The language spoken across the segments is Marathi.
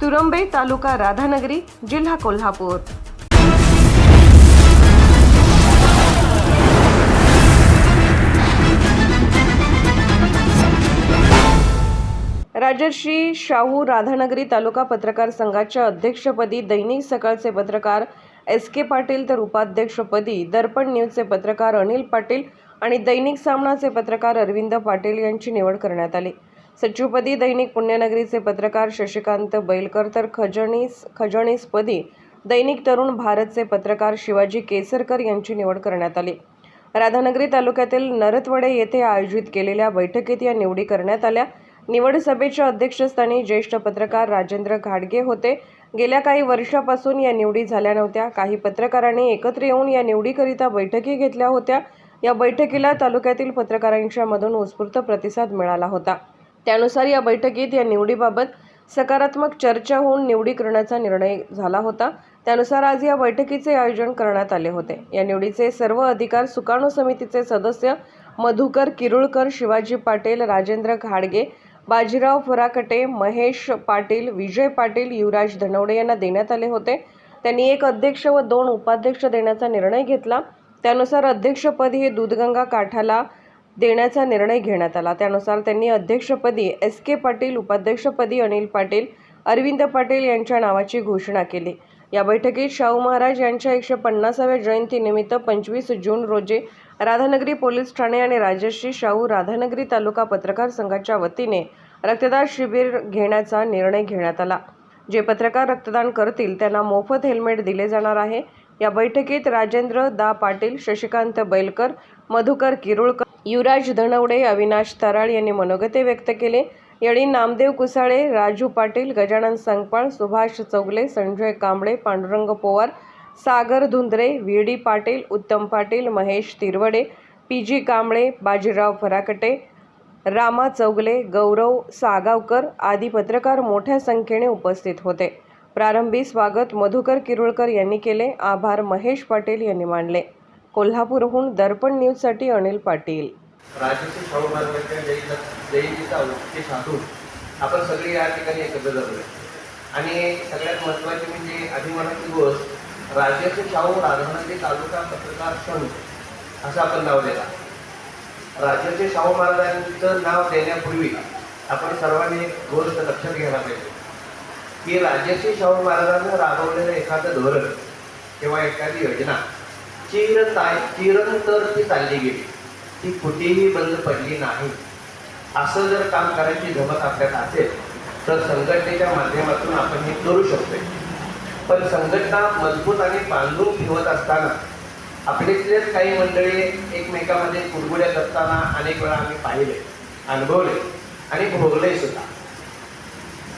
तुरंबे तालुका राधानगरी जिल्हा कोल्हापूर. राजर्षी शाहू राधानगरी तालुका पत्रकार संघाच्या अध्यक्षपदी दैनिक सकाळचे पत्रकार एस के पाटील तर उपाध्यक्षपदी दर्पण न्यूजचे पत्रकार अनिल पाटील आणि दैनिक सामनाचे पत्रकार अरविंद पाटील यांची निवड करण्यात आली. सचिवपदी दैनिक पुण्यनगरीचे पत्रकार शशिकांत बैलकर तर खजणीस खजणीसपदी दैनिक तरुण भारतचे पत्रकार शिवाजी केसरकर यांची निवड करण्यात आली. राधानगरी तालुक्यातील नरतवडे येथे आयोजित केलेल्या बैठकीत या निवडी करण्यात आल्या. निवड सभेच्या अध्यक्षस्थानी ज्येष्ठ पत्रकार राजेंद्र घाडगे होते. गेल्या काही वर्षापासून या निवडी झाल्या नव्हत्या. काही पत्रकारांनी एकत्र येऊन या निवडीकरिता बैठकी घेतल्या होत्या. या बैठकीला तालुक्यातील पत्रकारांच्या मधून उत्स्फूर्त प्रतिसाद मिळाला होता. त्यानुसार या बैठकीत या निवडीबाबत सकारात्मक चर्चा होऊन निवडी करण्याचा निर्णय झाला होता. त्यानुसार आज या बैठकीचे आयोजन करण्यात आले होते. या निवडीचे सर्व अधिकार सुकाणू समितीचे सदस्य मधुकर किरुळकर शिवाजी पाटील राजेंद्र घाडगे बाजीराव फराकटे महेश पाटील विजय पाटील युवराज धनवडे यांना देण्यात आले होते. त्यांनी एक अध्यक्ष व दोन उपाध्यक्ष देण्याचा निर्णय घेतला. त्यानुसार अध्यक्षपद हे दूधगंगा काठाला देण्याचा निर्णय घेण्यात आला. त्यानुसार त्यांनी अध्यक्षपदी एस के पाटील उपाध्यक्षपदी अनिल पाटील अरविंद पाटील यांच्या नावाची घोषणा केली. या बैठकीत शाहू महाराज यांच्या एकशे पन्नासाव्या जयंतीनिमित्त पंचवीस जून रोजी राधानगरी पोलीस ठाणे आणि राजश्री शाहू राधानगरी तालुका पत्रकार संघाच्या वतीने रक्तदान शिबिर घेण्याचा निर्णय घेण्यात आला. जे पत्रकार रक्तदान करतील त्यांना मोफत हेल्मेट दिले जाणार आहे. या बैठकीत राजेंद्र दा पाटील शशिकांत बैलकर मधुकर किरुळकर युवराज धनवडे अविनाश तराळ यांनी मनोगते व्यक्त केले. यावेळी Namdev Kusale Raju Patil Gajanan Sangpal Subhash Chougale Sanjay Kamble Pandurang Powar Sagar Dhundre V D Patil Uttam Patil Mahesh Tirwade P G Kamble Bajirao Farakate Rama Chougale Gaurav Sagavkar आदी पत्रकार मोठ्या संख्येने उपस्थित होते. प्रारंभी स्वागत मधुकर किरुळकर यांनी केले. आभार महेश पाटील यांनी मानले. कोल्हापूरहून दर्पण न्यूजसाठी अनिल पाटील. राजश्री शाहू महाराजांच्या जयंतीचा जयंतीचा औचित्य साधून आपण सगळे या ठिकाणी एकत्र झालो आणि सगळ्यात महत्त्वाचे म्हणजे अभिमानाची गोष्ट राज्याचे शाहू राधानगरी तालुका पत्रकार संघ असं आपण नाव दिला. राजश्री शाहू महाराजांचं नाव देण्यापूर्वी आपण सर्वांनी एक गोष्ट लक्षात घ्यायला पाहिजे. की राज्याचे शाहू महाराजांनी राबवलेलं एखादं धोरण किंवा एखादी योजना चिरताय चिरंतर ती चालली गेली. ती कुठेही बंद पडली नाही. असं जर काम करायची जमत आपल्याला असेल तर संघटनेच्या माध्यमातून आपण हे करू शकतोय पण संघटना मजबूत आणि बांधून ठेवत असताना आपल्यातलेच काही मंडळी एकमेकामध्ये कुरबुड्या करताना अनेक वेळा आम्ही पाहिले अनुभवले आणि भोगले सुद्धा.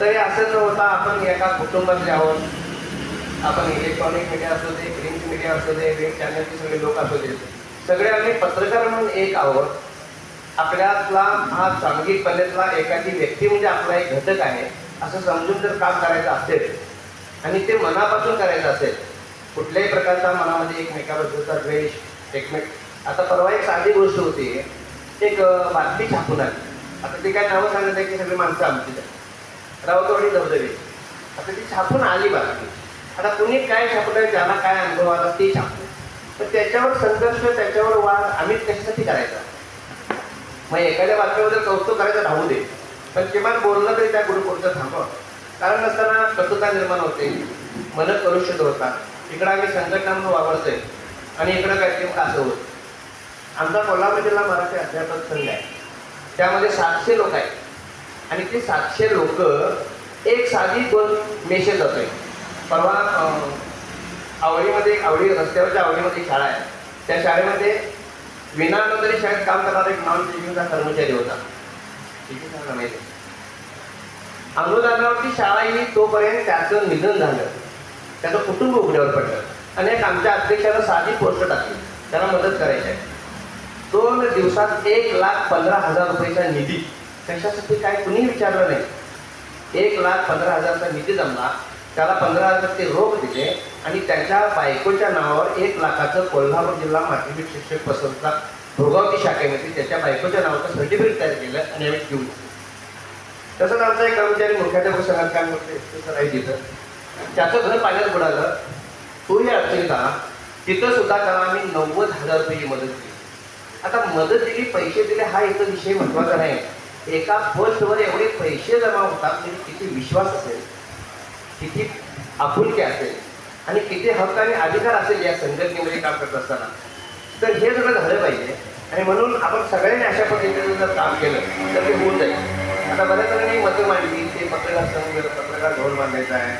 तरी असं न होता आपण एका कुटुंबातले आहोत. आपण इलेक्ट्रॉनिक मीडिया असू दे मीडिया असू दे वेब चॅनलचे सगळे लोक असू दे. सगळे आम्ही पत्रकार म्हणून एक आहोत. आपल्यातला हा सांघिकपणेतला एखादी व्यक्ती म्हणजे आपला एक घटक आहे. असं समजून जर काम करायचं असेल आणि ते मनापासून करायचं असेल कुठल्याही प्रकारचा मनामध्ये एकमेकाबद्दलचा द्वेष एकमेक आता परवा एक साधी गोष्ट होती. एक बातमी छापून आली. आता ते काय नावं सांगत आहे की सगळी माणसं आमची. आणि धबधबे आता ती छापून आली बातमी. आता कुणी काय छापलं ज्याला काय अनुभव आला ते छापलं तर त्याच्यावर संघर्ष त्याच्यावर वाद आम्ही कशासाठी करायचा? मग एखाद्या बातम्याबद्दल कौतुक करायचं राहू दे. पण किमान बोलणं तरी त्या गुरुपुरतं थांबव. कारण नसताना कटुता निर्माण होते मन कलुषित होतात. इकडं आम्ही संघटना म्हणून वावरतोय आणि इकडं काहीतरी असं होत? आमचा कोल्हापूर जिल्हा मराठी अध्यापक संघ आहे. त्यामध्ये सातशे लोक आहेत. आणि ते सातशे लोक एक साधी दोन मेसेज जातोय परवा आवडीमध्ये आवडी रस्त्यावरच्या आवडीमध्ये शाळा आहे. त्या शाळेमध्ये विनानोंदणी शाळेत काम करणारा एक नॉन टीचिंगचा कर्मचारी होता. किती माहिती आहे? अनुदानावरती शाळा ही तोपर्यंत त्याचं निधन झालं. त्याचं कुटुंब उघड्यावर पडलं. आणि एक आमच्या अध्यक्षानं साधी पोस्ट टाकली. त्याला मदत करायची आहे. दोन दिवसात एक लाख पंधरा हजार रुपयाचा निधी. कशासाठी काय कुणी विचारलं नाही. एक लाख पंधरा हजारचा निधी जमला. त्याला पंधरा हजार ते रोख दिले आणि त्याच्या बायकोच्या नावावर एक लाखाचं कोल्हापूर जिल्हा माध्यमिक शिक्षक पसंतला भोगावती शाखेमध्ये त्याच्या बायकोच्या नावाचं सर्टिफिकेट तयार केलं आणि आम्ही घेऊन तसंच आमचा एक कर्मचारी मुख्याध्यापक संघात काय म्हणते सर आहे तिथं त्याचं घर पाण्यात बुडालं. तोही अडचणीत आला तिथं सुद्धा त्याला आम्ही नव्वद हजार रुपयाची मदत केली. आता मदत दिली पैसे दिले हा इथं विषय महत्त्वाचा नाही एका फर्स्टवर एवढे पैसे जमा होतात म्हणजे किती विश्वास असेल. किती आपुलकी असेल आणि किती हक्क आणि अधिकार असेल या संघटनेमध्ये काम करत असताना. तर हे सगळं झालं पाहिजे. आणि म्हणून आपण सगळ्यांनी अशा पद्धतीने जर काम केलं तर ते होऊन जाईल. आता बऱ्याच जणांनी मतं मांडली ते पत्रकार संघ पत्रकार धोरण बांधायचं आहे.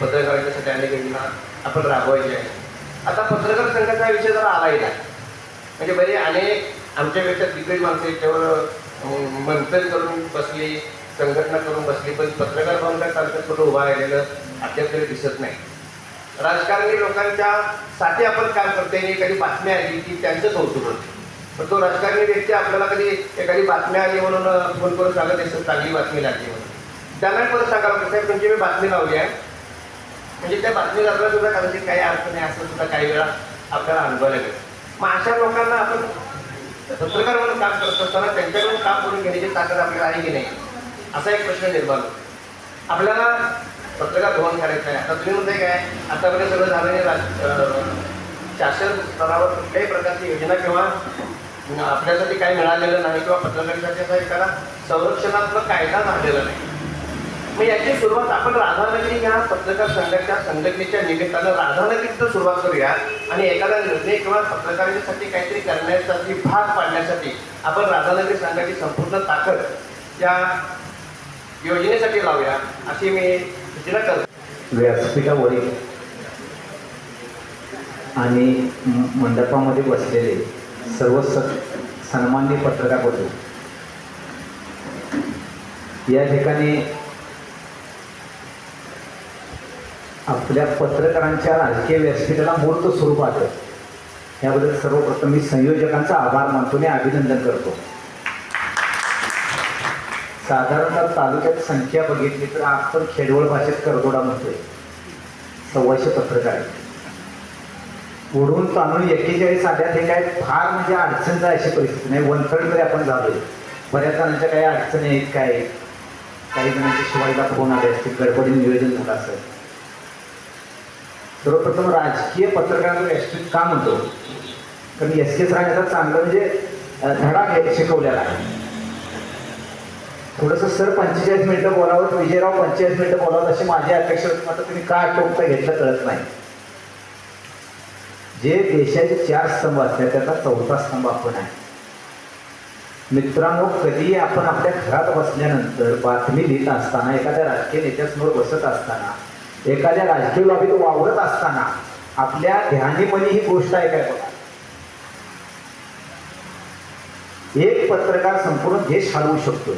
पत्रकारांच्या अनेक योजना आपण राबवायचे आहे. आता पत्रकार संघाचा विषय जरा आलाही नाही. म्हणजे बरे अनेक आमच्यापेक्षा दिग्गज माणसं त्यावर अं, करून बसली संघटना करून बसली पण पत्रकार भवन तालुक्यात कुठं उभा राहिलेलं अद्याप तरी दिसत नाही. राजकारणी लोकांच्या साठी आपण काम करतो आहे एखादी बातमी आली की त्यांचं कौतुक होते पण तो राजकारणी व्यक्ती आपल्याला कधी एखादी बातमी आली म्हणून फोन करून सांगत असतं चांगली बातमी लागली म्हणून. त्यांना परत सांगावं लागतं साहेब म्हणजे मी बातमी लावली आहे. म्हणजे त्या बातमी बातमीदाराला सुद्धा कदाचित काही अर्थ नाही असं सुद्धा काही वेळा आपल्याला अनुभव लागेल मग अशा लोकांना आपण पत्रकार म्हणून काम करत असताना त्यांच्याकडून काम करून घेण्याची ताकद आपल्याला आहे की नाही? असा एक प्रश्न निर्माण होतो. आपल्याला पत्रकार भवन करायचं आहे. आता तुम्ही म्हणताय काय? आतापर्यंत सगळं झालं नाही. राज- शासन स्तरावर कुठल्याही प्रकारची योजना किंवा आपल्यासाठी काही मिळालेलं नाही किंवा पत्रकारितेसाठी एखादा संरक्षणात्मक कायदा झालेला नाही. मग याची सुरुवात आपण राधानगरी या पत्रकार संघाच्या संघटनेच्या निमित्तानं राधानगरीचं सुरुवात करूया. आणि एखादा निर्णय किंवा पत्रकारांसाठी काहीतरी करण्यासाठी भाग पाडण्यासाठी आपण राधानगरी संघाची संपूर्ण ताकद या योजनेसाठी लावूया अशी मी सूचना करतो. व्यासपीठावरील आणि मंडपामध्ये बसलेले सर्व स सन्मान्य पत्रकार होते. या ठिकाणी आपल्या पत्रकारांच्या राजकीय व्यासपीठाला मूर्त स्वरूप आलं याबद्दल सर्वप्रथम मी संयोजकांचा आभार मानतो आणि अभिनंदन करतो. साधारणतः तालुक्यात संख्या बघितली तर आपण खेडवळ भाषेत करदोडा म्हणतोय. सव्वाशे पत्रकार आहेत. ओढून तांदूळ एक्केचाळीस आल्या ते काय फार म्हणजे अडचणचं अशी परिस्थिती नाही. वन थर्ड आपण झालोय बऱ्याच जणांच्या काही अडचणी आहेत काय काही जणांचे शिवायला फोन आले असतील गडबडी नियोजन झालं असेल. सर्वप्रथम राजकीय पत्रकारांना व्यासपीठ का म्हणतो? कारण एस के सरांचा चांगलं म्हणजे धडा घे- शिकवलेला आहे. थोडंसं सर पंचेचाळीस मिनिटं बोलावं विजयराव पंचेचाळीस मिनिटं बोलावं अशी माझी अपेक्षा होती. मात्र तुम्ही का टोकता घेतलं कळत नाही. जे देशाचे चार स्तंभ असतात त्याचा चौथा स्तंभ आपण आहे. मित्रांनो कधी आपण आपल्या घरात बसल्यानंतर बातमी लिहित असताना एखाद्या राजकीय नेत्यासमोर बसत असताना एखाद्या राजकीय लॉबीत वावरत असताना आपल्या ध्यानीमनी ही गोष्ट आहे काय बघा. एक पत्रकार संपूर्ण देश हलवू शकतो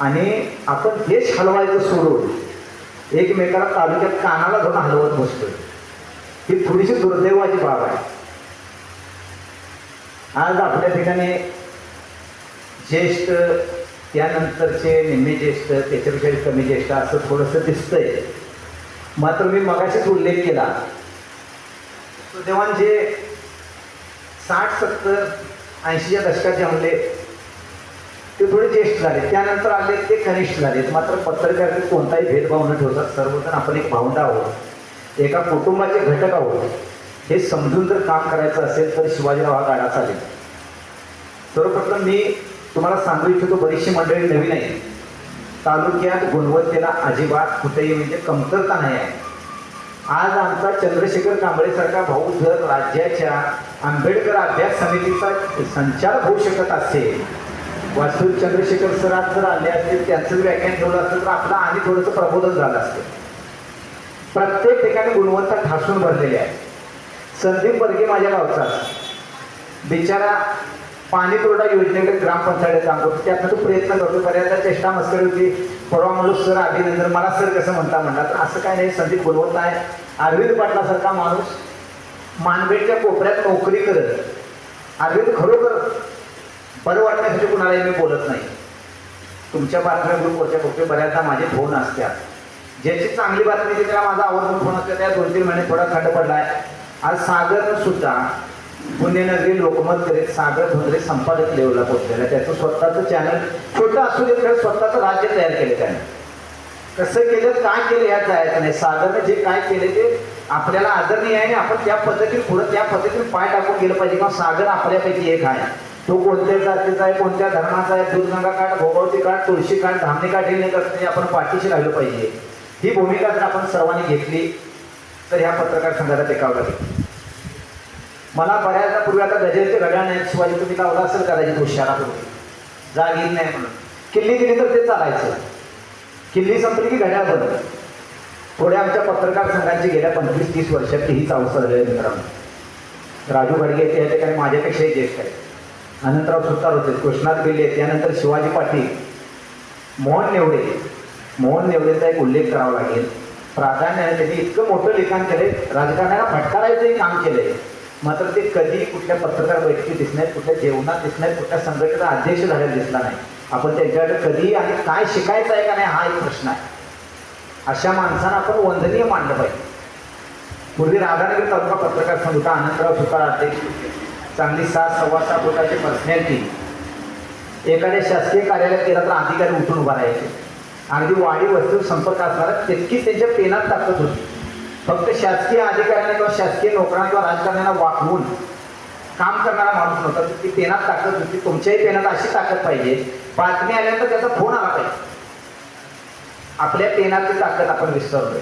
आणि आपण देश हलवायचं सोडून एकमेकाला तालुक्यात कानाला धरून हलवत बसतोय. ही थोडीशी दुर्दैवाची बाब आहे. आज आपल्या ठिकाणी ज्येष्ठ त्यानंतरचे निम्मे ज्येष्ठ त्याच्यापेक्षा कमी ज्येष्ठ असं थोडंसं दिसतंय. मात्र मी मगाशीच उल्लेख केला. सुदैवान जे साठ सत्तर ऐंशीच्या दशकात जमले ते थोडे ज्येष्ठ झाले. त्यानंतर आले ते कनिष्ठ झालेत मात्र पत्रकार कोणताही भेदभाव न ठेवता सर्वजण आपण एक भावंड आहोत. एका कुटुंबाचे घटक आहोत. हे समजून जर काम करायचं असेल तर शिवाजीराव हा गाडा चालेल. सर्वप्रथम मी तुम्हाला सांगू इच्छितो बरीचशी मंडळी नवीन आहे तालुक्यात गुणवत्तेला अजिबात कुठेही म्हणजे कमतरता नाही आहे. आज आमचा चंद्रशेखर कांबळेसारखा भाऊ जर राज्याच्या आंबेडकर अभ्यास समितीचा संचालक होऊ शकत असेल वास्तू चंद्रशेखर सर आज जर आले असतील त्यांचं व्याख्यान ठेवलं असतं तर आपलं आणि थोडंसं प्रबोधन झालं असतं प्रत्येक ठिकाणी गुणवत्ता ठासून भरलेली आहे. संदीप बर्गे माझ्या गावचा. बिचारा पाणी पुरवठा योजनेकडे ग्रामपंचायत सांगतो करतो त्यातनं तो प्रयत्न करतो. बऱ्याचदा चेष्टा मस्करी होती. परवा म्हणलो सर अभिनंदन मला सर कसं म्हणता म्हणला तर असं काय नाही संदीप बोलवत आहे. अरविंद पाटलासारखा माणूस मानबेडच्या कोपऱ्यात नोकरी करत. अरविंद खरोखर बरं वाटण्यासाठी कुणालाही मी बोलत नाही. तुमच्या बातम्या ग्रुपवरच्या फक्त बऱ्याचदा माझे फोन असतात ज्याची चांगली बातमी त्याला माझा आवडून फोन असतो. त्या दोन तीन महिने थोडा खंड पडला आहे आज सागर सुद्धा पुण्यनगरी लोकमत करीत सागर धोंद्रे संपादक लेवलला पोहोचलेला त्याचं स्वतःचं चॅनल छोटं असू दे खरं स्वतःचं राज्य तयार केलं त्याने. कसं केलं काय केलं यात जायचं नाही. सागरनं जे काय केले ते आपल्याला आदरणीय आहे आणि आपण त्या पद्धतीने पुढे त्या पद्धतीने पाय टाकून गेलं पाहिजे किंवा सागर आपल्यापैकी एक आहे. तो कोणत्या जातीचा आहे कोणत्या धर्माचा आहे दूधगंगा काठ भोगवती काठ तुळशी काठ धामणी काठ हे नाही नाही आपण पाठीशी राहिलं पाहिजे. ही भूमिका जर आपण सर्वांनी घेतली तर ह्या पत्रकार संघाला टेकावं लागेल. मला बऱ्याचदा पूर्वी आता गजेचे घड्याळ नाही शिवाजी तुम्ही लावला असेल कदाचित हुशारापूर्वी जाग नाही म्हणून. किल्ली दिली तर ते चालायचं. किल्ली संपली की घड्याळ बदल थोड्या आमच्या पत्रकार संघांची गेल्या पंचवीस तीस वर्षात ही चावसळ आहे मित्रांनो. राजू गडगे त्या ठिकाणी माझ्यापेक्षाही ज्येष्ठ आहेत. अनंतराव सुतार होते कृष्णात गेले त्यानंतर शिवाजी पाटील मोहन नेवडे. मोहन नेवडेचा एक उल्लेख करावा लागेल. प्राधान्याने त्यांनी इतकं मोठं लिखाण केले राजकारणाला फटकारायचंही काम केलंय. मात्र ते कधी कुठल्या पत्रकार बैठकीत दिसत नाहीत कुठल्या जेवणात दिसत नाहीत कुठल्या संघटनेचा अध्यक्ष झालेला दिसला नाही. आपण त्यांच्याकडे कधी आणि काय शिकायचं आहे का नाही हा एक प्रश्न आहे. अशा माणसांना आपण वंदनीय मानलं पाहिजे. पूर्वी राधानगर तालुका पत्रकार संघ होता आनंदराव सुतार अध्यक्ष. चांगली सात सव्वा सात प्रकारची पर्सनॅलिटी. एखाद्या शासकीय कार्यालयात गेला तर अधिकारी उठून उभा राहायचे. अगदी वाढी वस्तू संपर्क असणारा तितकीच त्यांच्या पेनात ताकद होती. फक्त शासकीय अधिकाऱ्यांना किंवा शासकीय नोकऱ्यांना किंवा राजकारण्यांना वाकवून काम करणारा माणूस नव्हता ती पेनात ताकद होती. तुमच्याही पेनात अशी ताकद पाहिजे. बातमी आल्यानंतर त्याचा फोन आला पाहिजे. आपल्या पेनाची ताकद आपण विसरलोय.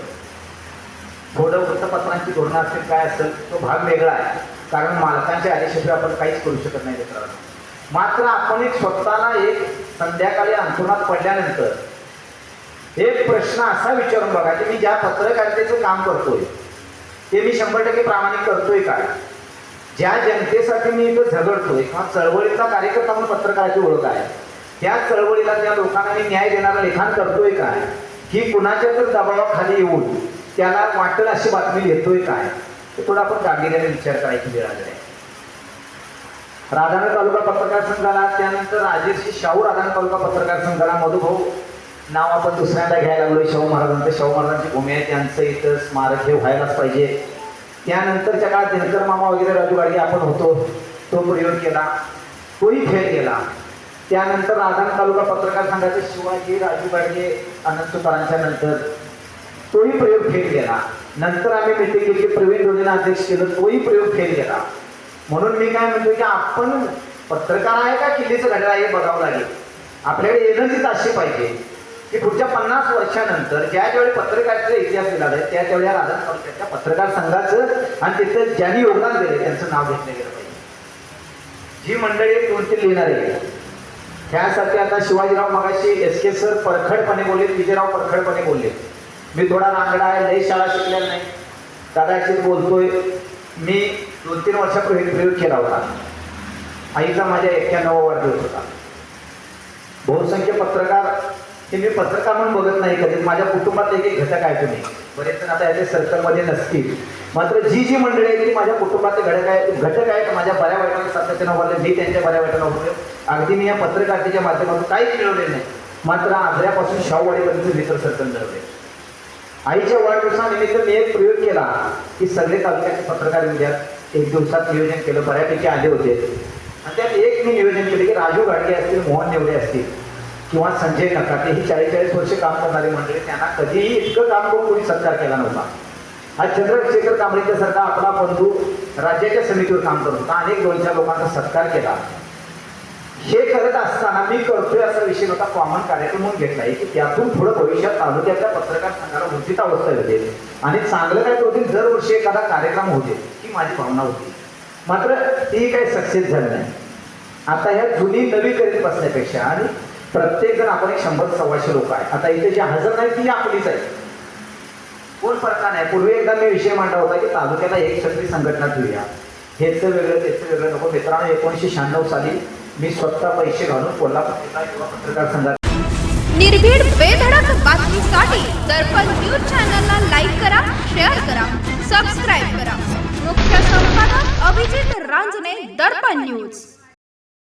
थोडं वृत्तपत्रांची धोरणं असेल काय असेल तो भाग वेगळा आहे. कारण मालकांच्या आदेशाशिवाय आपण काहीच करू शकत नाही मित्रांनो. मात्र आपण एक स्वतःला एक संध्याकाळी अंथरुणात पडल्यानंतर एक प्रश्न असा विचारून बघा की मी ज्या पत्रकारितेचं काम करतोय ते मी शंभर टक्के प्रामाणिक करतोय काय ज्या जनतेसाठी मी इथं झगडतोय किंवा चळवळीचा कार्यकर्ता म्हणून पत्रकाराची ओळख आहे त्या चळवळीला त्या लोकांना मी न्याय देणारं लिखाण करतोय काय की कुणाच्या तर दबावाखाली येऊन त्याला वाटेल अशी बातमी येतोय काय ते थोडा आपण गांभीर्याने विचार करायची वेळ आली आहे. राधानगर तालुका पत्रकार संघाला त्यानंतर राजेश शाहू राधानगर तालुका पत्रकार संघाला मधुभाऊ नाव आपण दुसऱ्यांदा घ्यायला लागलो शाहू महाराजांचं. शाहू महाराजांची भूमी आहे. त्यांचं इथं स्मारक हे व्हायलाच पाहिजे. त्यानंतरच्या काळात दिनकर मामा वगैरे राजू गाडगे आपण होतो. तो प्रयोग केला. तोही खेळ गेला त्यानंतर राधान तालुका पत्रकार संघाचे शिवाजी राजू गाडगे अनंत सुतारांच्या नंतर तोही प्रयोग फेल गेला नंतर आम्ही मिटिंग केली प्रवीण डोलेला अध्यक्ष केलं. तोही प्रयोग फेल गेला म्हणून मी काय म्हणतो की आपण पत्रकार आहे का किल्लीचं घडलं आहे हे बघावं लागेल. आपल्याकडे एनर्जीच अशी पाहिजे. की पुढच्या पन्नास वर्षानंतर ज्या ज्यावेळी पत्रकारितेचा इतिहास दिला जाईल त्या त्यावेळी राधा तालुक्याच्या पत्रकार संघाचं आणि तिथं ज्यांनी योगदान दिले त्यांचं नाव घेतलं गेलं पाहिजे. जी मंडळी कोणती लिहिणार आहे लिहिणारे त्यासाठी आता शिवाजीराव मगाशी एस के सर परखडपणे बोलले विजयराव परखडपणे बोलले. मी थोडा रांगडा आहे लई शाळा शिकल्या नाही. कदाचित बोलतोय. मी दोन तीन वर्षापूर्वी प्रयोग केला होता. आईचा माझ्या एक्क्याण्णव वाढदिवस होता. बहुसंख्य पत्रकार हे मी पत्रकार म्हणून बघत नाही कधी. माझ्या कुटुंबात एक एक घटक आहे तुम्ही. बरेच जण आता याच्या सर्कलमध्ये नसतील. मात्र जी जी मंडळी आहेत ती माझ्या कुटुंबातले घटक आहेत. घटक आहेत माझ्या बऱ्या वाईटाला सातत्यानं वाढले मी त्यांच्या बऱ्या वाईटाला वाढले अगदी मी या पत्रकारितेच्या माध्यमातून काहीच मिळवले नाही. मात्र आजऱ्यापासून शाहूवाडीपर्यंत मित्र सर्कल मिळवले आईच्या वाढदिवसानिमित्त मी एक प्रयोग केला की सगळे तालुक्याचे पत्रकार विद्यात एक दिवसात नियोजन केलं. बऱ्यापैकी आले होते. आणि त्यात एक मी नियोजन केले की राजू गाडगे असतील मोहन नेवडे असतील. किंवा संजय नकाते ही चाळीस चाळीस वर्ष काम करणारी मंडळी त्यांना कधीही इतकं काम करून कोणी सत्कार केला नव्हता. हा चंद्रशेखर कांबळेच्या सारखा आपला बंधू राज्याच्या समितीवर काम करत होता अनेक दोन चार लोकांचा सत्कार केला. हे करत असताना मी करतोय असा विषय होता कॉमन कार्यक्रम म्हणून घेतलाय की त्यातून पुढे भविष्यात तालुक्यातल्या पत्रकार संघाला उचित अवस्था येते आणि चांगलं काय होतील दरवर्षी एखादा कार्यक्रम होते ही माझी भावना होती. मात्र ती काही सक्सेस झाली नाही. आता ह्या जुनी नवी करीत बसण्यापेक्षा आणि प्रत्येक जण आपण एक शंभर सव्वाशे लोक आहे आता इथे जे हजर नाही ती आपलीच आहे कोण फरका नाही. पूर्वी एकदा मी विषय मांडला होता की तालुक्याला एक क्षत्रिय संघटना ठेवूया. हेच वेगळं तेच वेगळं नको. मित्रांनो एकोणीसशे शहाण्णव साली मी स्वतः पैसे घालून कोल्हापूर युवा पत्रकार संघात निर्भीड बेधडक बातमीसाठी दर्पण न्यूज चॅनलला लाईक करा शेअर करा सबस्क्राईब करा. मुख्य संपादक अभिजित रांजणे दर्पण न्यूज.